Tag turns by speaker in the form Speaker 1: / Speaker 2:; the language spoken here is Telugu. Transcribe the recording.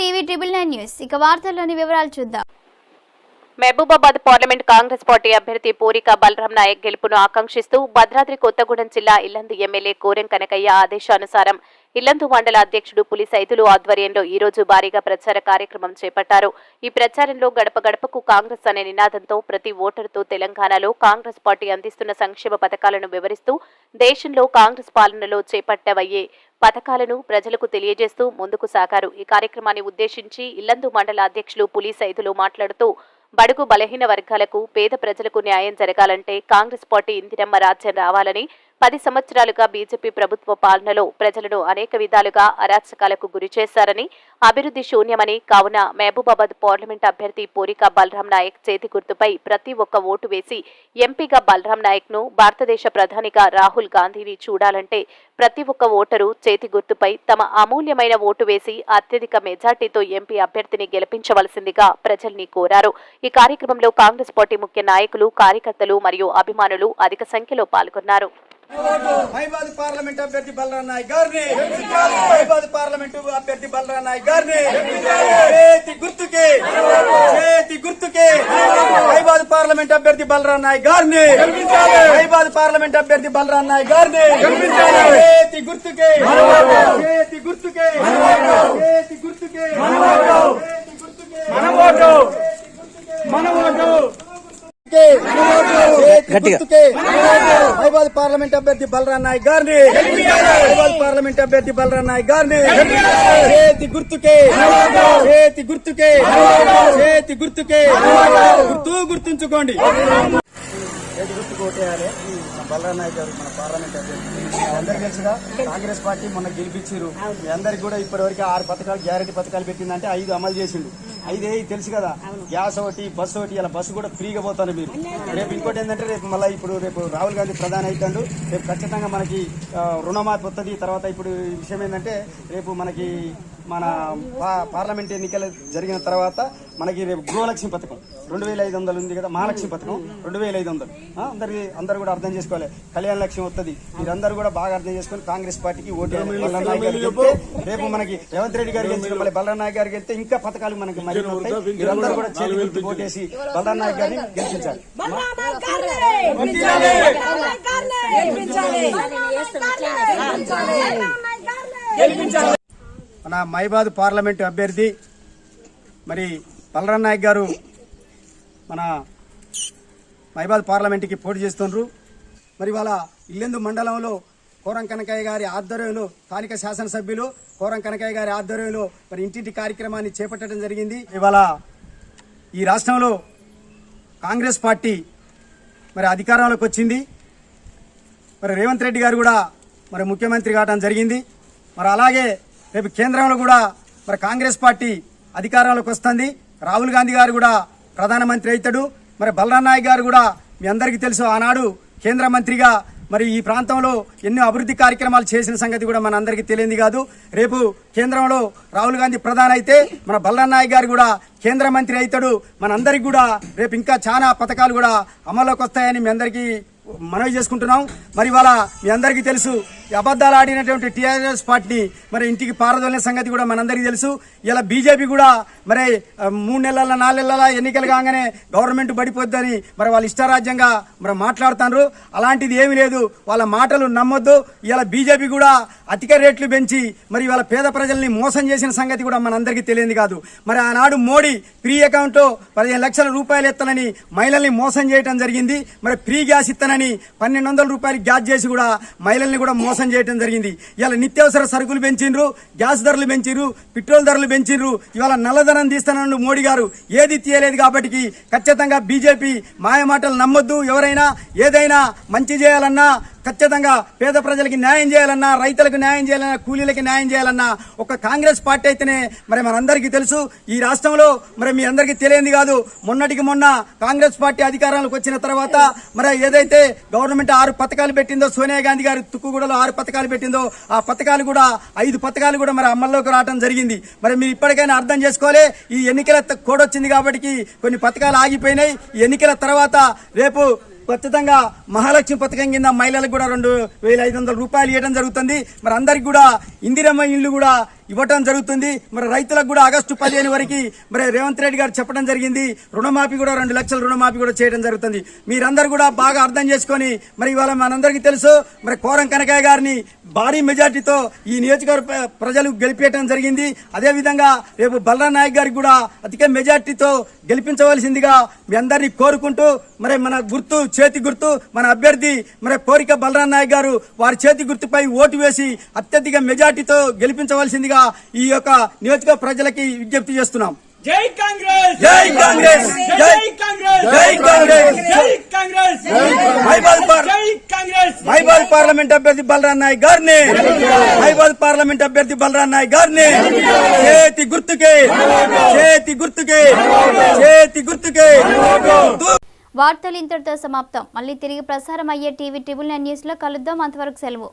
Speaker 1: TV nine news. ఇక వార్తల్లోని వివరాలు చూద్దాం.
Speaker 2: మహబూబాబాద్ పార్లమెంట్ కాంగ్రెస్ పార్టీ అభ్యర్థి పూరిక బలరాం నాయక్ గెలుపును ఆకాంక్షిస్తూ భద్రాద్రి కొత్తగూడెం జిల్లా ఇల్లందు ఎమ్మెల్యే కోరెం కనకయ్య ఆదేశానుసారం ఇల్లందు మండల అధ్యక్షుడు పులి సైతులు ఆధ్వర్యంలో ఈ రోజు భారీగా ప్రచార కార్యక్రమం చేపట్టారు. ఈ ప్రచారంలో గడప గడపకు కాంగ్రెస్ అనే నినాదంతో ప్రతి ఓటరుతో తెలంగాణలో కాంగ్రెస్ పార్టీ అందిస్తున్న సంక్షేమ పథకాలను వివరిస్తూ దేశంలో కాంగ్రెస్ పాలనలో చేపట్టవయ్యే పథకాలను ప్రజలకు తెలియజేస్తూ ముందుకు సాగారు. ఈ కార్యక్రమాన్ని ఉద్దేశించి ఇల్లందు మండల అధ్యక్షులు పులి సైదులు మాట్లాడుతూ బడుగు బలహీన వర్గాలకు పేద ప్రజలకు న్యాయం జరగాలంటే కాంగ్రెస్ పార్టీ ఇందిరమ్మ రాజ్యం రావాలని పది సంవత్సరాలుగా బీజేపీ ప్రభుత్వ పాలనలో ప్రజలను అనేక విధాలుగా అరాచకాలకు గురి చేశారని అభివృద్ధి శూన్యమని కావున మహబూబాబాద్ పార్లమెంట్ అభ్యర్థి పోరిక బలరాం నాయక్ చేతి గుర్తుపై ప్రతి ఒక్క ఓటు వేసి ఎంపీగా బలరాం నాయక్ను భారతదేశ ప్రధానిగా రాహుల్ గాంధీని చూడాలంటే ప్రతి ఒక్క ఓటరు చేతి గుర్తుపై తమ అమూల్యమైన ఓటు వేసి అత్యధిక మెజార్టీతో ఎంపీ అభ్యర్థిని గెలిపించవలసిందిగా ప్రజల్ని కోరారు. ఈ కార్యక్రమంలో కాంగ్రెస్ పార్టీ ముఖ్య నాయకులు కార్యకర్తలు మరియు అభిమానులు అధిక సంఖ్యలో పాల్గొన్నారు.
Speaker 3: మైబాద్ పార్లమెంట్ అభ్యర్థి బలరాం నాయక్ గారిని. మైబాద్ పార్లమెంట్ అభ్యర్థి బలరాం నాయక్ గారిని. చేతి గుర్తుకి చేతి గుర్తుకి మైబాద్ పార్లమెంట్ అభ్యర్థి బలరాం నాయక్ గారిని. మైబాద్ పార్లమెంట్ అభ్యర్థి బలరాం నాయక్ గారిని. చేతి గుర్తుకి చేతి గుర్తుకి చేతి గుర్తుకి మన ఓటు మన ఓటు హైదరాబాద్ పార్లమెంట్ అభ్యర్థి బలరాం నాయక్ గారిని. హైదరాబాద్ పార్లమెంట్ అభ్యర్థి బలరాం నాయక్ గారిని. చేతి గుర్తుకే. చేతి గుర్తుకే. చేతి గుర్తుకే. గుర్తు గుర్తుంచుకోండి. చేతి గుర్తుకు ఓటేయాలి బలరాం నాయక్ గారు మన పార్లమెంట్ అభ్యర్థి. అందరికి తెలుసుగా కాంగ్రెస్ పార్టీ మొన్న గెలిపించారు. మీ అందరికి కూడా ఇప్పటి వరకు ఆరు పథకాలు గ్యారెంటీ పథకాలు పెట్టిందంటే ఐదు అమలు చేసిండు. ఐదే తెలుసు కదా. గ్యాస్ ఒకటి బస్సు ఒకటి ఇలా బస్సు కూడా ఫ్రీగా పోతారు మీరు. రేపు ఇంకోటి ఏంటంటే రేపు మళ్ళీ ఇప్పుడు రేపు రాహుల్ గాంధీ ప్రధాని అవుతాడు రేపు ఖచ్చితంగా మనకి రుణమాఫీ వస్తుంది తర్వాత ఇప్పుడు విషయం ఏంటంటే రేపు మనకి మన పార్లమెంట్ ఎన్నికలు జరిగిన తర్వాత మనకి రేపు గృహలక్ష్మి పథకం. రెండు వేల ఐదు వందలు ఉంది కదా మహాలక్ష్మి పథకం. రెండు వేల ఐదు వందలు. అందరికి అందరు కూడా అర్థం చేసుకోవాలి. కళ్యాణ లక్ష్యం వస్తుంది మీరందరూ కూడా బాగా అర్థం చేసుకొని కాంగ్రెస్ పార్టీకి ఓటు వెళ్తే రేపు మనకి రేవంత్ రెడ్డి గారికి గెలిచిన మళ్ళీ బలరాం నాయక్ గారికి వెళ్తే ఇంకా పథకాలు మనకి మరి మీరందరూ కూడా చేతి ఓటేసి బలరాం నాయక్ గారిని గెలిపించాలి. మన మైబాద్ పార్లమెంటు అభ్యర్థి మరి బలరాం నాయక్ గారు మన మైబాద్ పార్లమెంట్కి పోటీ చేస్తున్నారు మరి వాళ్ళ ఇల్లెందు మండలంలో కోరం కనకయ్య గారి ఆధ్వర్యంలో స్థానిక శాసనసభ్యులు కోరం కనకయ్య గారి ఆధ్వర్యంలో మరి ఇంటింటి కార్యక్రమాన్ని చేపట్టడం జరిగింది. ఇవాళ ఈ రాష్ట్రంలో కాంగ్రెస్ పార్టీ మరి అధికారంలోకి వచ్చింది. మరి రేవంత్ రెడ్డి గారు కూడా మరి ముఖ్యమంత్రి కావడం జరిగింది. మరి అలాగే రేపు కేంద్రంలో కూడా మరి కాంగ్రెస్ పార్టీ అధికారంలోకి వస్తుంది. రాహుల్ గాంధీ గారు కూడా ప్రధానమంత్రి అవుతాడు. మరి బలరాం నాయక్ గారు కూడా మీ అందరికీ తెలుసు ఆనాడు కేంద్ర మంత్రిగా మరి ఈ ప్రాంతంలో ఎన్నో అభివృద్ధి కార్యక్రమాలు చేసిన సంగతి కూడా మన అందరికీ తెలియంది కాదు. రేపు కేంద్రంలో రాహుల్ గాంధీ ప్రధాని అయితే మన బలరాం నాయక్ గారు కూడా కేంద్ర మంత్రి అవుతాడు. మనందరికి కూడా రేపు ఇంకా చాలా పథకాలు కూడా అమల్లోకి వస్తాయని మీ అందరికీ మనవి చేసుకుంటున్నాం. మరి ఇవాళ మీ అందరికీ తెలుసు అబద్దాలు ఆడినటువంటి టీఆర్ఎస్ పార్టీ మరి ఇంటికి పారదోలిన సంగతి కూడా మనందరికీ తెలుసు. ఇలా బీజేపీ కూడా మరి మూడు నెలల నాలుగు నెలల ఎన్నికలు కాగానే గవర్నమెంట్ పడిపోద్దని మరి వాళ్ళు ఇష్టారాజ్యంగా మరి మాట్లాడుతున్నారు అలాంటిది ఏమీ లేదు. వాళ్ళ మాటలు నమ్మొద్దు. ఇలా బీజేపీ కూడా అధిక రేట్లు పెంచి మరి ఇవాళ పేద ప్రజల్ని మోసం చేసిన సంగతి కూడా మనందరికీ తెలియదు కాదు. మరి ఆనాడు మోడీ ఫ్రీ అకౌంట్ పదిహేను లక్షల రూపాయలు ఎత్తనని మహిళల్ని మోసం చేయడం జరిగింది. మరి ఫ్రీ గ్యాస్ ఇత్తనని పన్నెండు వందల రూపాయలు గ్యాస్ చేసి కూడా మహిళల్ని కూడా మోసం చేయడం జరిగింది. ఇవాళ నిత్యావసర సరుకులు పెంచిండ్రు గ్యాస్ ధరలు పెంచిండ్రు పెట్రోల్ ధరలు పెంచిండ్రు ఇవాళ నల్లధనం తీస్తానన్న మోడీ గారు. ఏది తీయలేదు కాబట్టి ఖచ్చితంగా బీజేపీ మాయమాటలు నమ్మొద్దు. ఎవరైనా ఏదైనా మంచి చేయాలన్నా ఖచ్చితంగా పేద ప్రజలకి న్యాయం చేయాలన్నా రైతులకు న్యాయం చేయాలన్నా కూలీలకి న్యాయం చేయాలన్నా ఒక కాంగ్రెస్ పార్టీ అయితేనే మరి మనందరికీ తెలుసు. ఈ రాష్ట్రంలో మరి మీ అందరికీ తెలియంది కాదు. మొన్నటికి మొన్న కాంగ్రెస్ పార్టీ అధికారంలోకి వచ్చిన తర్వాత మరి ఏదైతే గవర్నమెంట్ ఆరు పథకాలు పెట్టిందో సోనియా గాంధీ గారు తుక్కుగూడలో ఆరు పథకాలు పెట్టిందో ఆ పథకాలు కూడా ఐదు పథకాలు కూడా మరి అమల్లోకి రావడం జరిగింది. మరి మీరు ఇప్పటికైనా అర్థం చేసుకోవాలి ఈ ఎన్నికల త- వచ్చింది కాబట్టి కొన్ని పథకాలు ఆగిపోయినాయి. ఎన్నికల తర్వాత రేపు ఖచ్చితంగా మహాలక్ష్మి పథకం కింద మహిళలకు కూడా రెండు వేల ఐదు వందల రూపాయలు ఇవ్వడం జరుగుతుంది. మరి అందరికి కూడా ఇందిరమ్మ ఇల్లు కూడా ఇవ్వటం జరుగుతుంది. మరి రైతులకు కూడా ఆగస్టు పదిహేను వరకు మరి రేవంత్ రెడ్డి గారు చెప్పడం జరిగింది. రుణమాఫీ కూడా రెండు లక్షల రుణమాఫీ కూడా చేయడం జరుగుతుంది. మీరందరూ కూడా బాగా అర్థం చేసుకొని మరి ఇవాళ మనందరికీ తెలుసు మరి కోరం కనకయ్య గారిని భారీ మెజార్టీతో ఈ నియోజకవర్గ ప్ర- ప్రజలు గెలిపేయటం జరిగింది. అదేవిధంగా రేపు బలరాం నాయక్ గారికి కూడా అధిక మెజార్టీతో గెలిపించవలసిందిగా మీ అందరినీ కోరుకుంటూ మరి మన గుర్తు చేతి గుర్తు మన అభ్యర్థి మరి కోరిక బలరాం నాయక్ గారు వారి చేతి గుర్తుపై ఓటు వేసి అత్యధిక మెజార్టీతో గెలిపించవలసిందిగా ఈ యొక్క నియోజకవర్గ ప్రజలకి విజ్ఞప్తి చేస్తున్నాం.
Speaker 4: జై కాంగ్రెస్!
Speaker 3: జై కాంగ్రెస్! జై
Speaker 4: కాంగ్రెస్!
Speaker 3: జై కాంగ్రెస్!
Speaker 4: జై కాంగ్రెస్!
Speaker 3: మైబాద్ పార్లమెంట్ అభ్యర్థి బలరాం నాయక్ గారిని మైబాద్ పార్లమెంట్ అభ్యర్థి బలరాం నాయక్ గారిని చేతి గుర్తుకే చేతి గుర్తుకే చేతి గుర్తుకే.
Speaker 1: వార్తలు ఇంతటితో సమాప్తం. మళ్ళీ తిరిగి ప్రసారం అయ్యే టీవీ ట్రిబుల్ నైన్ న్యూస్లో కలుద్దాం. అంతవరకు సెలవు.